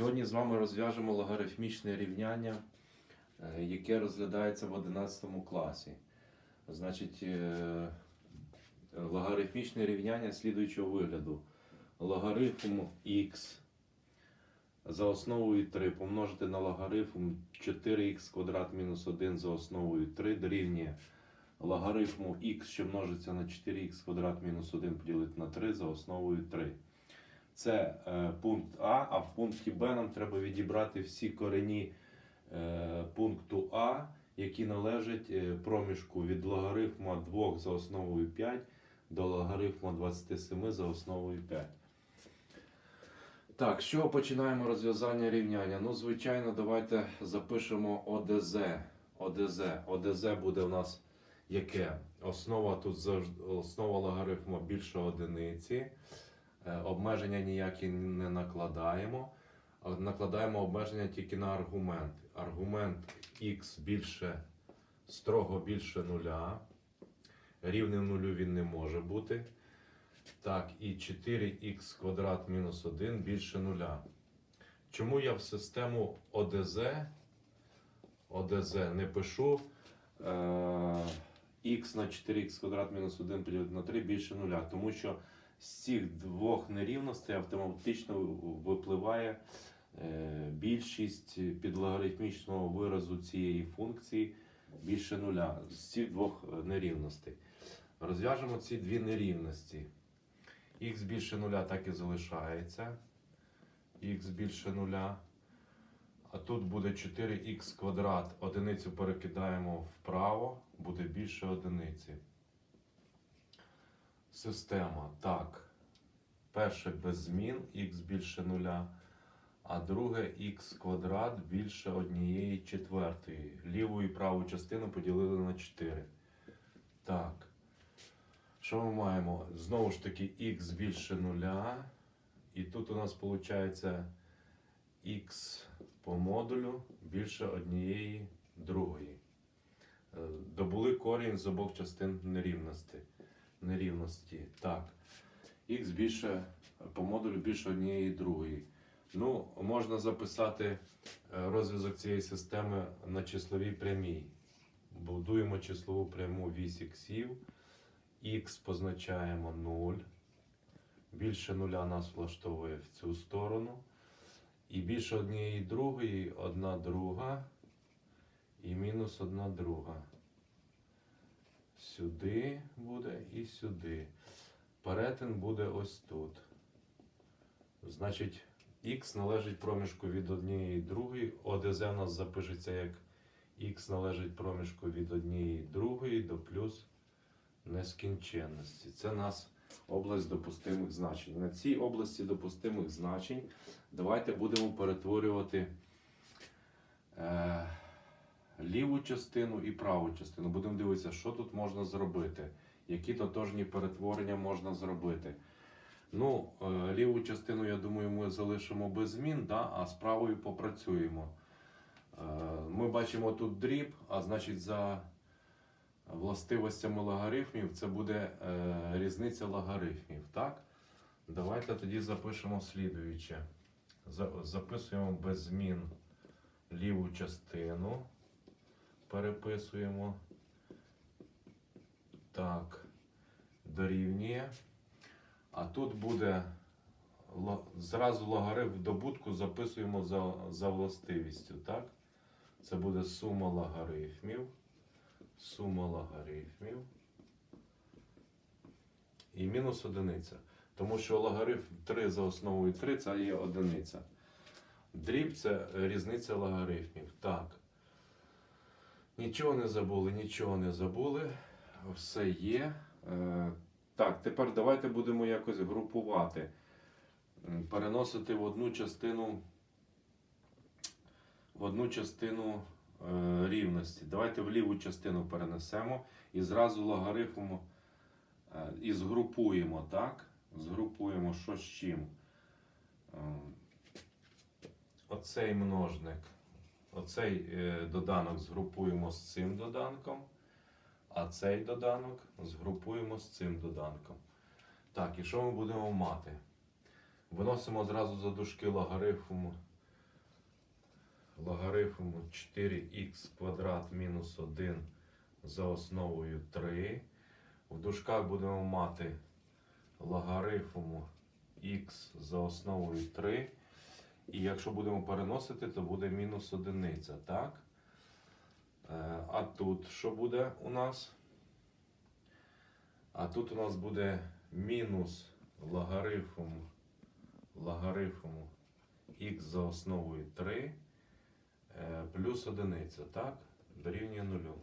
Сьогодні з вами розв'яжемо логарифмічне рівняння, е, яке розглядається в 11 класі. Значить, е, логарифмічне рівняння слідуючого вигляду. Логарифм х за основою 3 помножити на логарифм 4х квадрат мінус 1 за основою 3 дорівнює логарифму х, що множиться на 4х квадрат мінус 1 поділити на 3 за основою 3. Це е, пункт А, а в пункті Б нам треба відібрати всі корені е, пункту А, які належать е, проміжку від логарифма 2 за основою 5 до логарифма 27 за основою 5. Так, чого починаємо розв'язання рівняння? Ну, звичайно, давайте запишемо ОДЗ. ОДЗ. ОДЗ буде у нас яке? Основа тут завжди основа логарифму більше одиниці. Е, Обмеження ніякі не накладаємо. Накладаємо обмеження тільки на аргумент. Аргумент х більше строго більше нуля. Рівним нулю він не може бути. Так, і 4х квадрат мінус 1 більше нуля. Чому я в систему ОДЗ, ОДЗ не пишу е, х на 4х квадрат мінус 1 поділити на 3 більше нуля? Тому що з цих двох нерівностей автоматично випливає е, більшість підлогарифмічного виразу цієї функції більше нуля з цих двох е, нерівностей. Розв'яжемо ці дві нерівності. Х більше нуля так і залишається. Х більше нуля. А тут буде 4х квадрат. Одиницю перекидаємо вправо, буде більше одиниці. Система. Так. Перше без змін, х більше нуля. А друге х квадрат більше однієї четвертої. Ліву і праву частину поділили на 4. Так. Що ми маємо? Знову ж таки, х більше нуля. І тут у нас виходить х по модулю більше однієї другої. Е, Добули корінь з обох частин нерівності. Нерівності. Так. Х більше по модулю більше однієї другої. Ну, можна записати е, розв'язок цієї системи на числовій прямій. Будуємо числову пряму вісь іксів. Х позначаємо 0. Більше нуля нас влаштовує в цю сторону. І більше однієї другої, одна друга і мінус одна друга. Сюди буде і сюди. Перетин буде ось тут. Значить, х належить проміжку від однієї другої. ОДЗ у нас запишеться як х належить проміжку від однієї другої до плюс нескінченності. Це нас область допустимих значень. На цій області допустимих значень давайте будемо перетворювати е, ліву частину і праву частину. Будемо дивитися, що тут можна зробити, які тотожні перетворення можна зробити. Ну, е, ліву частину, я думаю, ми залишимо без змін, да? а з правою попрацюємо. Е, ми бачимо тут дріб, а значить, за властивостями логарифмів це буде е, різниця логарифмів. Так? Давайте тоді запишемо слідуюче. Записуємо без змін ліву частину. Переписуємо. Так, дорівнює. А тут буде зразу логарифм добутку записуємо за, за властивістю. Так? Це буде сума логарифмів. Сума логарифмів. І мінус одиниця. Тому що логарифм 3 за основою 3 це є одиниця. Дріб це різниця логарифмів. Так. Нічого не забули, нічого не забули. Все є. Е, так, тепер давайте будемо якось групувати. Переносити в одну частину в одну частину е, рівності. Давайте в ліву частину перенесемо і зразу логарифм е, і згрупуємо, так? Згрупуємо що з чим. Е, Оцей множник, оцей е, доданок згрупуємо з цим доданком, а цей доданок згрупуємо з цим доданком. Так, і що ми будемо мати? Виносимо зразу за дужки логарифм логарифму 4х квадрат мінус 1 за основою 3. В дужках будемо мати логарифму х за основою 3. І якщо будемо переносити, то буде мінус одиниця, так? Е, А тут що буде у нас? А тут у нас буде мінус логарифм, логарифм х за основою 3 е, плюс одиниця, так? Дорівнює нулю.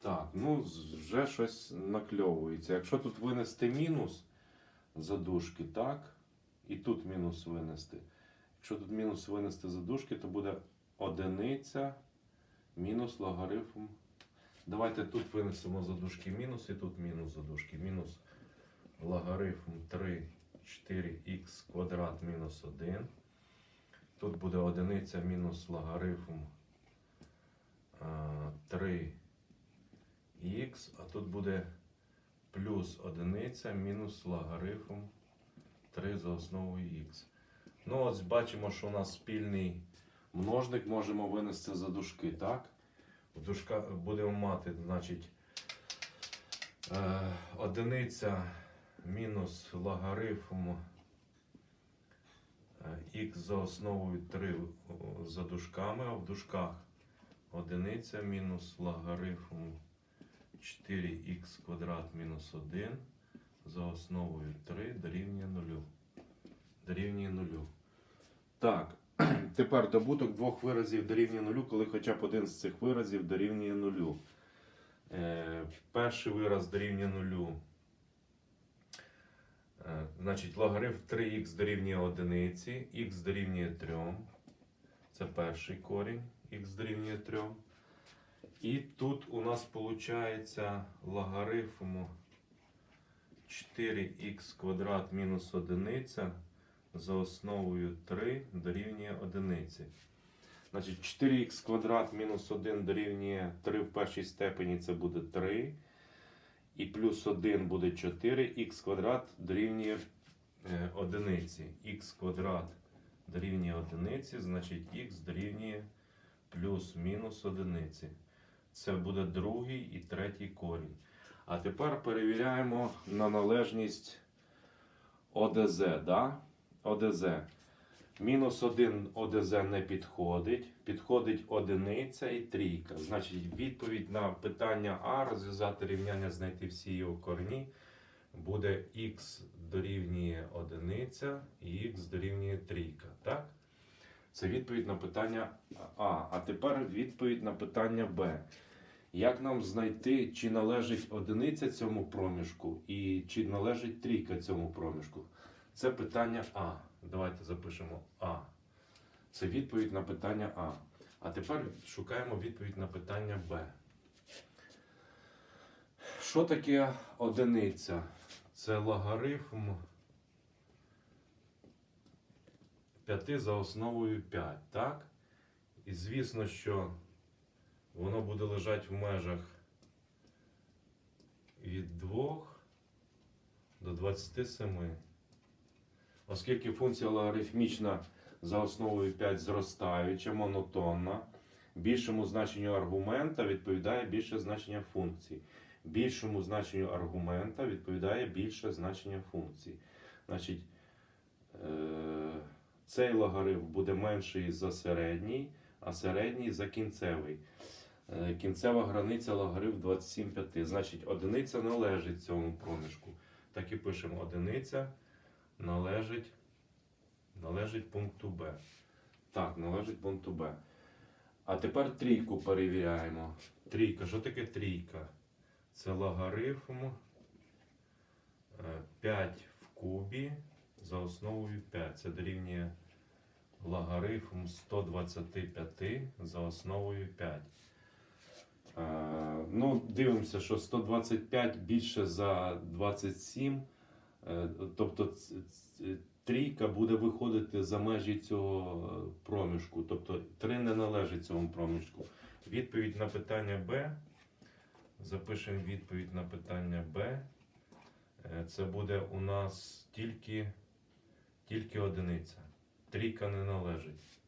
Так, ну вже щось накльовується. Якщо тут винести мінус за дужки, так? І тут мінус винести. Якщо тут мінус винести за дужки, то буде одиниця мінус логарифм. Давайте тут винесемо за дужки мінус і тут мінус за дужки. Мінус логарифм 3, 4х квадрат мінус 1. Тут буде одиниця мінус логарифм 3х, а тут буде плюс одиниця мінус логарифм 3 за основою х. Ну, ось бачимо, що у нас спільний множник можемо винести за дужки, так? В дужках будемо мати, значить, е, одиниця мінус логарифм х за основою 3 за дужками, а в дужках одиниця мінус логарифм 4х квадрат мінус 1 за основою 3 дорівнює 0. Дорівнює 0. Так, тепер добуток двох виразів дорівнює 0, коли хоча б один з цих виразів дорівнює 0. Е, перший вираз дорівнює 0. Е, значить, логарифм 3х дорівнює 1, х дорівнює 3. Це перший корінь, х дорівнює 3. І тут у нас виходить логарифм 4х квадрат мінус 1 за основою 3 дорівнює 1. Значить, 4х квадрат мінус 1 дорівнює 3 в першій степені це буде 3. І плюс 1 буде 4, х квадрат дорівнює е, одиниці. х квадрат дорівнює одиниці, значить х дорівнює плюс-мінус одиниці. Це буде другий і третій корінь. А тепер перевіряємо на належність ОДЗ. Да? ОДЗ. Мінус 1 ОДЗ не підходить. Підходить одиниця і трійка. Значить, відповідь на питання А розв'язати рівняння, знайти всі його корні. Буде х дорівнює одиниця і х дорівнює трійка. Так? Це відповідь на питання А. А тепер відповідь на питання Б. Як нам знайти, чи належить одиниця цьому проміжку і чи належить трійка цьому проміжку? Це питання А. Давайте запишемо А. Це відповідь на питання А. А тепер шукаємо відповідь на питання Б. Що таке одиниця? Це логарифм 5 за основою 5, так? І звісно, що воно буде лежати в межах від 2 до 27. Оскільки функція логарифмічна за основою 5 зростаюча, монотонна, більшому значенню аргумента відповідає більше значення функції. Більшому значенню аргумента відповідає більше значення функції. Значить, е- цей логарифм буде менший за середній, а середній за кінцевий. Е, Кінцева границя логарифм 27,5. Значить, одиниця належить цьому проміжку. Так і пишемо одиниця належить, належить пункту Б. Так, належить пункту Б. А тепер трійку перевіряємо. Трійка. Що таке трійка? Це логарифм е, 5 в кубі за основою 5. Це дорівнює логарифм 125 за основою 5. Ну, дивимося, що 125 більше за 27. Е, тобто трійка буде виходити за межі цього е, проміжку. Тобто 3 не належить цьому проміжку. Відповідь на питання Б. Запишемо відповідь на питання Б. Е, Це буде у нас тільки, тільки одиниця. Трійка не належить.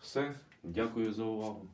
Все. Дякую за увагу.